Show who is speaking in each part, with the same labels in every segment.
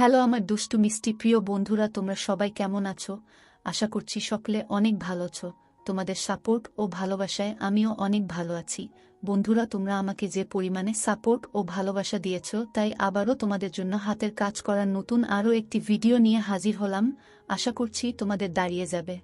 Speaker 1: Hello আমার দুষ্টু মিষ্টি প্রিয় বন্ধুরা, তোমরা সবাই কেমন আছো? আশা করছি সকলে অনেক ভালো আছো। তোমাদের সাপোর্ট ও ভালোবাসায় আমিও অনেক ভালো আছি। বন্ধুরা, তোমরা আমাকে যে পরিমাণে সাপোর্ট ও ভালোবাসা দিয়েছ, তাই আবারও তোমাদের জন্য হাতের কাজ করার নতুন আরও একটি ভিডিও নিয়ে হাজির হলাম। আশা করছি তোমাদের দাঁড়িয়ে যাবে।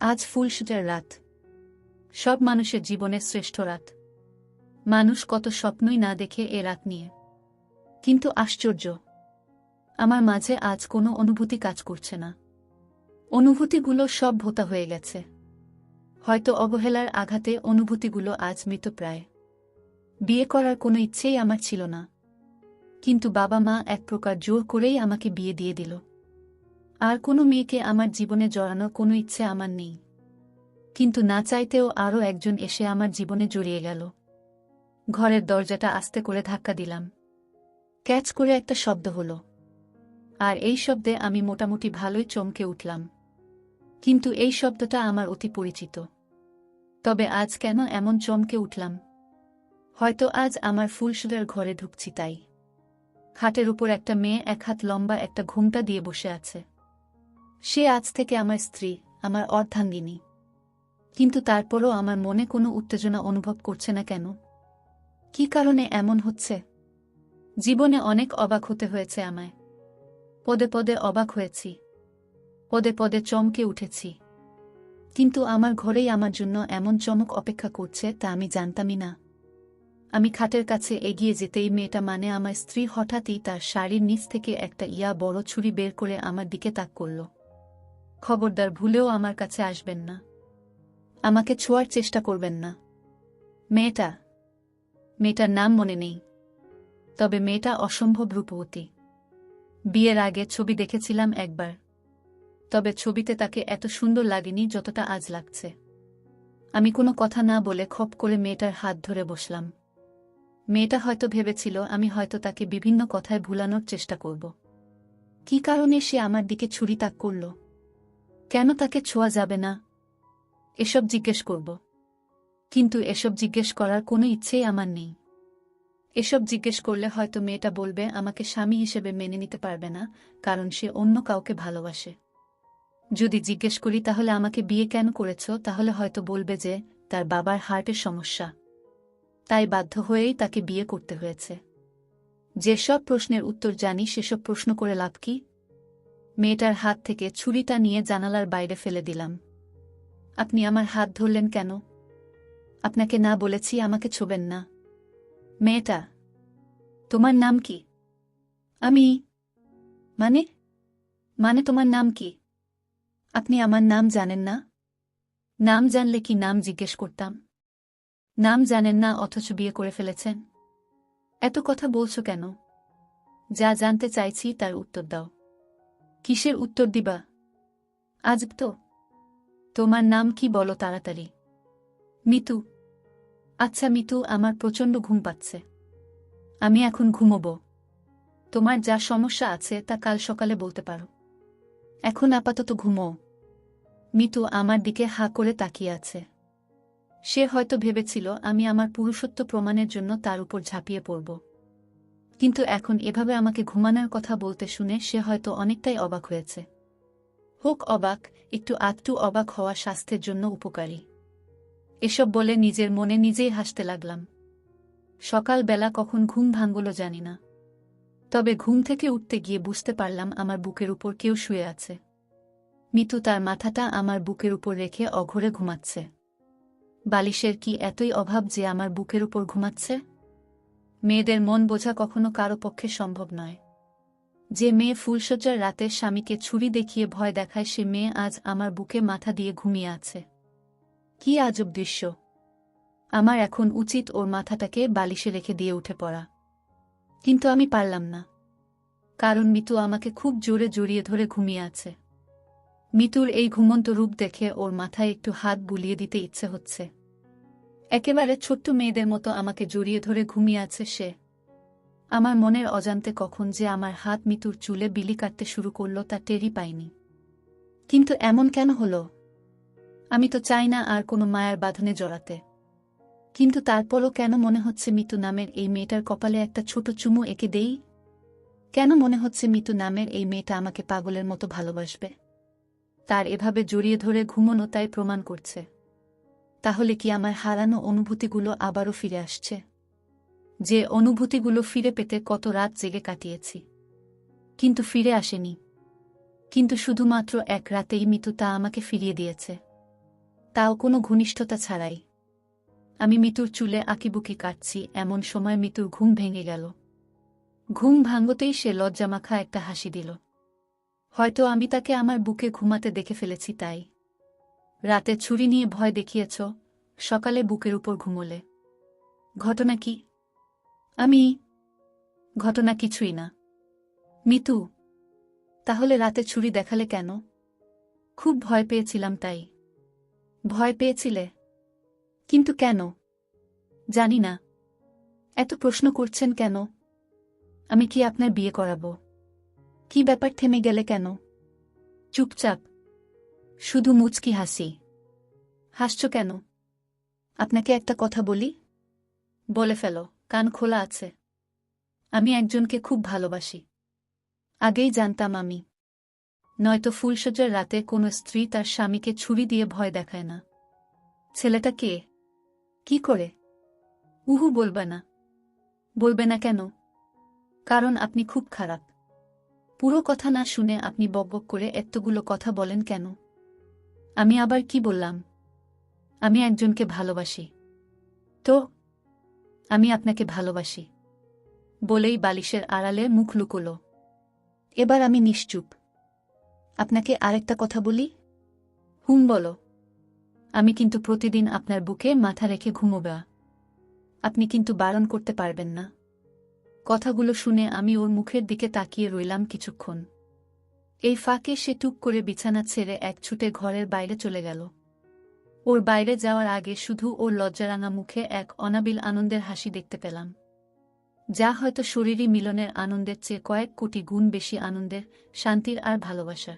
Speaker 1: আজ ফুলসুটার রাত। সব মানুষের জীবনের শ্রেষ্ঠ রাত। মানুষ কত স্বপ্নই না দেখে এ রাত নিয়ে। কিন্তু আশ্চর্য আমার মাঝে আজ কোনো অনুভূতি কাজ করছে না। অনুভূতিগুলো সব ভোতা হয়ে গেছে। হয়তো অবহেলার আঘাতে অনুভূতিগুলো আজ মৃতপ্রায় বিয়ে করার কোনো ইচ্ছেই আমার ছিল না। কিন্তু বাবা মা এক প্রকার জোর করেই আমাকে বিয়ে দিয়ে দিল। আর কোনো মেয়েকে আমার জীবনে জড়ানোর কোনো ইচ্ছে আমার নেই। কিন্তু না চাইতেও আরও একজন এসে আমার জীবনে জড়িয়ে গেল। ঘরের দরজাটা আস্তে করে ধাক্কা দিলাম। ক্যাচ করে একটা শব্দ হলো। আর এই শব্দে আমি মোটামুটি ভালোই চমকে উঠলাম। কিন্তু এই শব্দটা আমার অতি পরিচিত। তবে আজ কেন এমন চমকে উঠলাম? হয়তো আজ আমার ফুলসুলের ঘরে ঢুকছি তাই। খাটের উপর একটা মেয়ে এক হাত লম্বা একটা ঘুমটা দিয়ে বসে আছে। সে আজ থেকে আমার স্ত্রী, আমার অর্ধাঙ্গিনী। কিন্তু তারপরও আমার মনে কোনো উত্তেজনা অনুভব করছে না কেন? কি কারণে এমন হচ্ছে? জীবনে অনেক অবাক হতে হয়েছে আমায়। পদে পদে অবাক হয়েছি। পদে পদে চমকে উঠেছি। কিন্তু আমার ঘরেই আমার জন্য এমন চমক অপেক্ষা করছে তা আমি জানতামই না। আমি খাটের কাছে এগিয়ে যেতেই মেয়েটা মানে আমার স্ত্রী হঠাৎই তার শাড়ির নিচ থেকে একটা ইয়া বড় ছুরি বের করে আমার দিকে তাক করল। খবরদার ভুলেও আমার কাছে আসবেন না। আমাকে ছোঁয়ার চেষ্টা করবেন না। মেয়েটা, মেয়েটার নাম মনে নেই। তবে মেয়েটা অসম্ভব রূপবতী। বিয়ের আগে ছবি দেখেছিলাম একবার। তবে ছবিতে তাকে এত সুন্দর লাগেনি যতটা আজ লাগছে। আমি কোনো কথা না বলে খপ করে মেয়েটার হাত ধরে বসলাম। মেয়েটা হয়তো ভেবেছিল আমি হয়তো তাকে বিভিন্ন কথায় ভুলানোর চেষ্টা করব। কি কারণে সে আমার দিকে ছুরি তাক করল? কেন তাকে ছোঁয়া যাবে না? এসব জিজ্ঞেস করব। কিন্তু এসব জিজ্ঞেস করার কোনো ইচ্ছেই আমার নেই। এসব জিজ্ঞেস করলে হয়তো মেয়েটা বলবে, আমাকে স্বামী হিসেবে মেনে নিতে পারবে না, কারণ সে অন্য কাউকে ভালোবাসে। যদি জিজ্ঞেস করি, তাহলে আমাকে বিয়ে কেন করেছ? তাহলে হয়তো বলবে যে, তার বাবার হার্টের সমস্যা। তাই বাধ্য হয়েই তাকে বিয়ে করতে হয়েছে। যেসব প্রশ্নের উত্তর জানি, সেসব প্রশ্ন করে লাভ কি? মেয়েটার হাত থেকে ছুরিটা নিয়ে জানালার বাইরে ফেলে দিলাম। আপনি আমার হাত ধরলেন কেন? আপনাকে না বলেছি, আমাকে ছোবেন না। মেয়েটা, তোমার নাম কি? আমি মানে মানে তোমার নাম কি? আপনি আমার নাম জানেন না? নাম জানলে কি নাম জিজ্ঞেস করতাম? নাম জানেন না, অথচ বিয়ে করে ফেলেছেন। এত কথা বলছো কেন? যা জানতে চাইছি তার উত্তর দাও। কিসের উত্তর দিবা? আজ তো। তোমার নাম কি বলো তাড়াতাড়ি। মিতু আচ্ছা মিতু, আমার প্রচণ্ড ঘুম পাচ্ছে। আমি এখন ঘুমোব। তোমার যা সমস্যা আছে তা কাল সকালে বলতে পারো। এখন আপাতত ঘুমো। মিতু আমার দিকে হা করে তাকিয়ে আছে। সে হয়তো ভেবেছিল আমি আমার পুরুষত্ব প্রমাণের জন্য তার উপর ঝাঁপিয়ে পড়ব। কিন্তু এখন এভাবে আমাকে ঘুমানোর কথা বলতে শুনে সে হয়তো অনেকটাই অবাক হয়েছে। হোক অবাক, একটু আধটু অবাক হওয়া স্বাস্থ্যের জন্য উপকারী। এসব বলে নিজের মনে নিজেই হাসতে লাগলাম। সকালবেলা কখন ঘুম ভাঙ্গল জানি না। তবে ঘুম থেকে উঠতে গিয়ে বুঝতে পারলাম আমার বুকের উপর কেউ শুয়ে আছে। মিতু তার মাথাটা আমার বুকের উপর রেখে অঘরে ঘুমাচ্ছে। বালিশের কি এতই অভাব যে আমার বুকের উপর ঘুমাচ্ছে? মেয়েদের মন বোঝা কখনো কারও পক্ষে সম্ভব নয়। যে মেয়ে ফুলসজ্জার রাতে স্বামীকে ছুরি দেখিয়ে ভয় দেখায় সে মেয়ে আজ আমার বুকে মাথা দিয়ে ঘুমিয়ে আছে। কি আজব দৃশ্য। আমার এখন উচিত ওর মাথাটাকে বালিশে রেখে দিয়ে উঠে পড়া। কিন্তু আমি পারলাম না। কারণ মিতু আমাকে খুব জোরে জড়িয়ে ধরে ঘুমিয়ে আছে। মিতুর এই ঘুমন্ত রূপ দেখে ওর মাথায় একটু হাত বুলিয়ে দিতে ইচ্ছে হচ্ছে। একেবারে ছোট্ট মেয়েদের মতো আমাকে জড়িয়ে ধরে ঘুমিয়ে আছে সে। আমার মনের অজান্তে কখন যে আমার হাত মিতুর চুলে বিলি কাটতে শুরু করল তা টেরই পাইনি। কিন্তু এমন কেন হলো? আমি তো চাই না আর কোনো মায়ার বাঁধনে জড়াতে। কিন্তু তারপরও কেন মনে হচ্ছে মিতু নামের এই মেয়েটার কপালে একটা ছোট চুমু এঁকে দেই? কেন মনে হচ্ছে মিতু নামের এই মেয়েটা আমাকে পাগলের মতো ভালোবাসবে? তার এভাবে জড়িয়ে ধরে ঘুমোনো তাই প্রমাণ করছে। তাহলে কি আমার হারানো অনুভূতিগুলো আবারও ফিরে আসছে? যে অনুভূতিগুলো ফিরে পেতে কত রাত জেগে কাটিয়েছি। কিন্তু ফিরে আসেনি। কিন্তু শুধুমাত্র এক রাতেই মিতু তা আমাকে ফিরিয়ে দিয়েছে। তাও কোনো ঘনিষ্ঠতা ছাড়াই। আমি মিতুর চুলে আঁকিবুকি কাটছি, এমন সময় মিতুর ঘুম ভেঙে গেল। ঘুম ভাঙ্গতেই সে লজ্জামাখা একটা হাসি দিল। হয়তো আমি তাকে আমার বুকে ঘুমাতে দেখে ফেলেছি তাই। রাতে ছুরি নিয়ে ভয় দেখিয়েছ, সকালে বুকের উপর ঘুমোলে। ঘটনা কি? আমি ঘটনা কিছুই না। মিতু, তাহলে রাতে ছুরি দেখালে কেন? খুব ভয় পেয়েছিলাম তাই। ভয় পেয়েছিলে? কিন্তু কেন? জানি না। এত প্রশ্ন করছেন কেন? আমি কি আপনার বিয়ে করাবো? কি ব্যাপার থেমে গেলে কেন? চুপচাপ। শুধু মুচকি হাসি। হাসছ কেন? আপনাকে একটা কথা বলি? বলে ফেলো, কান খোলা আছে। আমি একজনকে খুব ভালোবাসি। আগেই জানতাম আমি। নয়তো ফুলসজ্জার রাতে কোনো স্ত্রী তার স্বামীকে ছুরি দিয়ে ভয় দেখায় না। ছেলেটা কে? কি করে? উহু বলবে না। বলবে না কেন? কারণ আপনি খুব খারাপ। পুরো কথা না শুনে আপনি বকবক করে এতগুলো কথা বলেন কেন? আমি আবার কি বললাম? আমি একজনকে ভালোবাসি। তো? আমি আপনাকে ভালোবাসি। বলেই বালিশের আড়ালে মুখ লুকোল। এবার আমি নিশ্চুপ। আপনাকে আরেকটা কথা বলি? হুম, বলো। আমি কিন্তু প্রতিদিন আপনার বুকে মাথা রেখে ঘুমোবা। আপনি কিন্তু বারণ করতে পারবেন না। কথাগুলো শুনে আমি ওর মুখের দিকে তাকিয়ে রইলাম কিছুক্ষণ। এই ফাঁকে সে টুক করে বিছানা ছেড়ে এক ছুটে ঘরের বাইরে চলে গেল। ওর বাইরে যাওয়ার আগে শুধু ওর লজ্জারাঙা মুখে এক অনাবিল আনন্দের হাসি দেখতে পেলাম। যা হয়তো শরীরী মিলনের আনন্দের চেয়ে কয়েক কোটি গুণ বেশি আনন্দের, শান্তির আর ভালোবাসার।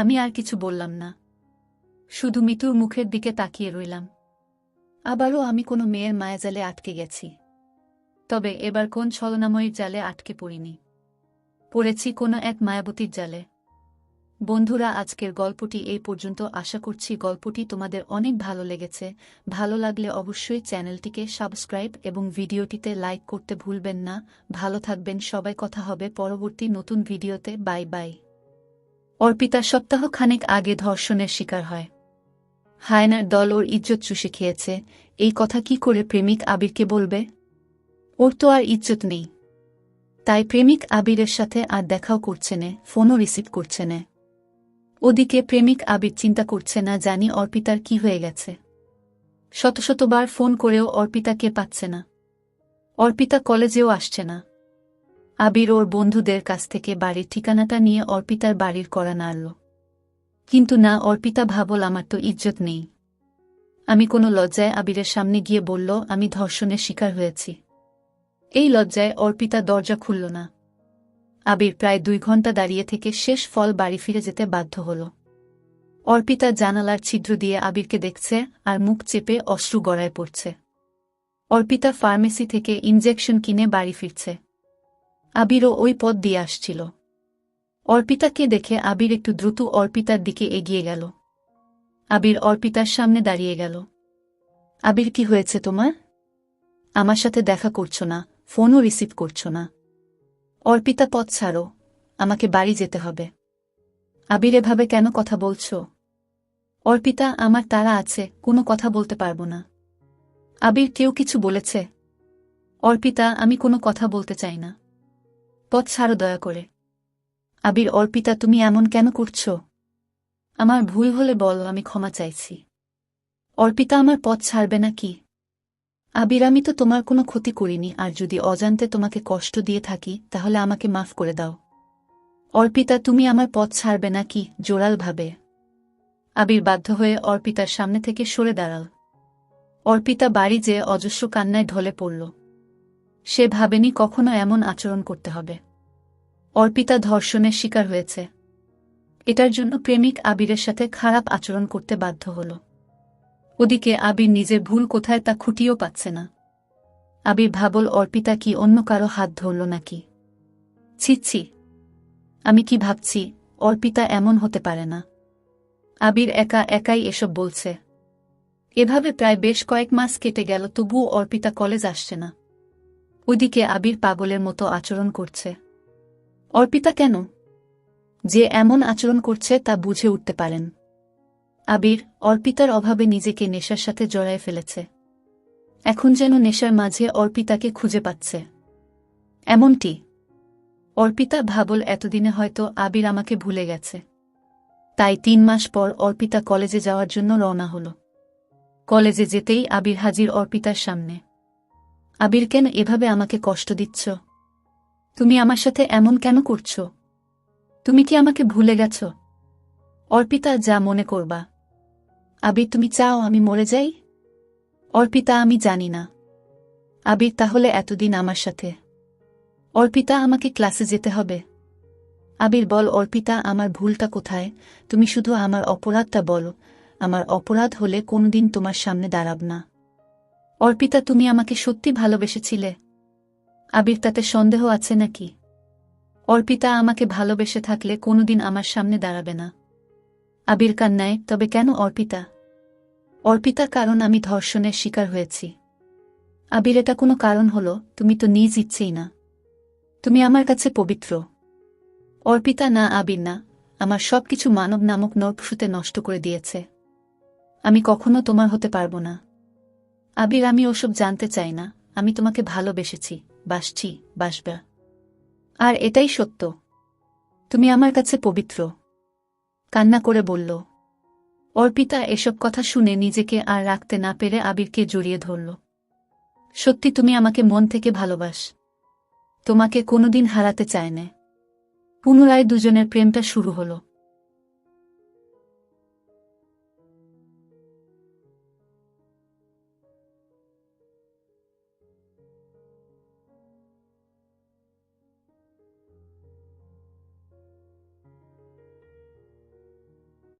Speaker 1: আমি আর কিছু বললাম না। শুধু মিতুর মুখের দিকে তাকিয়ে রইলাম। আবারও আমি কোনো মেয়ের মায়াজালে আটকে গেছি। তবে এবার কোন ছলনাময়ীর জালে আটকে পড়িনি। পড়েছি কোনো এক মায়াবতীর জালে। বন্ধুরা, আজকের গল্পটি এই পর্যন্ত। আশা করছি গল্পটি তোমাদের অনেক ভালো লেগেছে। ভালো লাগলে অবশ্যই চ্যানেলটিকে সাবস্ক্রাইব এবং ভিডিওটিতে লাইক করতে ভুলবেন না। ভালো থাকবেন। সবাই কথা হবে। পরবর্তী নতুন ভিডিওতে। Bye bye. অর্পিতা সপ্তাহ খানেক আগে ধর্ষণের শিকার হয়। হায়নার দল ওর ইজ্জত চুষে খেয়েছে। এই কথা কি করে প্রেমিক আবিরকে বলবে? ওর তো আর ইজ্জত নেই। তাই প্রেমিক আবিরের সাথে আর দেখাও করছে নে, ফোনও রিসিভ করছে নে। ওদিকে প্রেমিক আবির চিন্তা করছে না জানি অর্পিতার কি হয়ে গেছে। শত শতবার ফোন করেও অর্পিতাকে পাচ্ছে না। অর্পিতা কলেজেও আসছে না। আবির ওর বন্ধুদের কাছ থেকে বাড়ির ঠিকানাটা নিয়ে অর্পিতার বাড়ির করা নাড়ল কিন্তু না, অর্পিতা ভাবল, আমার তো ইজ্জত নেই। আমি কোনো লজ্জায় আবিরের সামনে গিয়ে বলল, আমি ধর্ষণের শিকার হয়েছি। এই লজ্জায় অর্পিতা দরজা খুলল না। আবির প্রায় দুই ঘণ্টা দাঁড়িয়ে থেকে শেষ ফল বাড়ি ফিরে যেতে বাধ্য হল। অর্পিতা জানালার ছিদ্র দিয়ে আবিরকে দেখছে আর মুখ চেপে অশ্রু গড়ায় পড়ছে। অর্পিতা ফার্মেসি থেকে ইনজেকশন কিনে বাড়ি ফিরছে। আবিরও ওই পথ দিয়ে আসছিল। অর্পিতাকে দেখে আবির একটু দ্রুত অর্পিতার দিকে এগিয়ে গেল। আবির অর্পিতার সামনে দাঁড়িয়ে গেল। আবির, কি হয়েছে তোমার? আমার সাথে দেখা করছ না, ফোনও রিসিভ করছ না। অর্পিতা, পথ ছাড়ো, আমাকে বাড়ি যেতে হবে। আবির, এভাবে কেন কথা বলছো? অর্পিতা, আমার তারা আছে, কোনো কথা বলতে পারব না। আবির, কেউ কিছু বলেছে? অর্পিতা, আমি কোনো কথা বলতে চাই না। পথ ছাড়ো দয়া করে। আবির, অর্পিতা, তুমি এমন কেন করছ? আমার ভুল হলে বল, আমি ক্ষমা চাইছি। অর্পিতা, আমার পথ ছাড়বে না কি? আবির, আমি তো তোমার কোনো ক্ষতি করিনি, আর যদি অজান্তে তোমাকে কষ্ট দিয়ে থাকি, তাহলে আমাকে মাফ করে দাও। অর্পিতা, তুমি আমার পথ ছাড়বে না কি? জোরালভাবে। আবির, বাধ্য হয়ে অর্পিতার সামনে থেকে সরে দাঁড়াল অর্পিতা, বাড়ি যেয়ে অজস্র কান্নায় ঢলে পড়ল। সে ভাবেনি কখনো এমন আচরণ করতে হবে। অর্পিতা ধর্ষণের শিকার হয়েছে। এটার জন্য প্রেমিক আবিরের সাথে খারাপ আচরণ করতে বাধ্য হল। ওদিকে আবির নিজের ভুল কোথায় তা খুঁটিও পাচ্ছে না। আবির ভাবল, অর্পিতা কি অন্য কারও হাত ধরল নাকি? ছিচ্ছি আমি কি ভাবছি, অর্পিতা এমন হতে পারে না। আবির একা একাই এসব বলছে। এভাবে প্রায় বেশ কয়েক মাস কেটে গেল, তবুও অর্পিতা কলেজ আসছে না। ওইদিকে আবির পাগলের মতো আচরণ করছে। অর্পিতা কেন? যে এমন আচরণ করছে তা বুঝে উঠতে পারেন। আবির, অর্পিতার অভাবে নিজেকে নেশার সাথে জড়ায় ফেলেছে। এখন যেন নেশার মাঝে অর্পিতাকে খুঁজে পাচ্ছে। এমনটি? অর্পিতা ভাবল এতদিনে হয়তো আবির আমাকে ভুলে গেছে। তাই তিন মাস পর অর্পিতা কলেজে যাওয়ার জন্য রওনা হল। কলেজে যেতেই আবির হাজির অর্পিতার সামনে। আবির কেন এভাবে আমাকে কষ্ট দিচ্ছ? তুমি আমার সাথে এমন কেন করছ? তুমি কি আমাকে ভুলে গেছ? অর্পিতা যা মনে করবা। আবির, তুমি চাও আমি মরে যাই? অর্পিতা, আমি জানি না। আবির, তাহলে এতদিন আমার সাথে। অর্পিতা, আমাকে ক্লাসে যেতে হবে। আবির, বল অর্পিতা, আমার ভুলটা কোথায়? তুমি শুধু আমার অপরাধটা বলো। আমার অপরাধ হলে কোনদিন তোমার সামনে দাঁড়াব না। অর্পিতা, তুমি আমাকে সত্যি ভালোবেসেছিলে। আবির, তাতে সন্দেহ আছে নাকি? অর্পিতা, আমাকে ভালোবেসে থাকলে কোনোদিন আমার সামনে দাঁড়াবে না। আবির কান্নায়, তবে কেন অর্পিতা? অর্পিতা কারণ আমি ধর্ষণের শিকার হয়েছি। আবির, এটা কোনো কারণ হলো, তুমি তো নিজ ইচ্ছেই না। তুমি আমার কাছে পবিত্র। অর্পিতা, না, আবির, না, আমার সবকিছু মানব নামক নরপশুতে নষ্ট করে দিয়েছে। আমি কখনো তোমার হতে পারব না। আবির, আমি ওসব জানতে চাই না। আমি তোমাকে ভালোবেসেছি। বাসছি, বাসবা। আর এটাই সত্য। তুমি আমার কাছে পবিত্র। কান্না করে বলল, অর্পিতা এসব কথা শুনে নিজেকে আর রাখতে না পেরে আবিরকে জড়িয়ে ধরল। সত্যি, তুমি আমাকে মন থেকে ভালোবাস। তোমাকে কোনোদিন হারাতে চায় না পুনরায় দুজনের প্রেমটা শুরু হলো।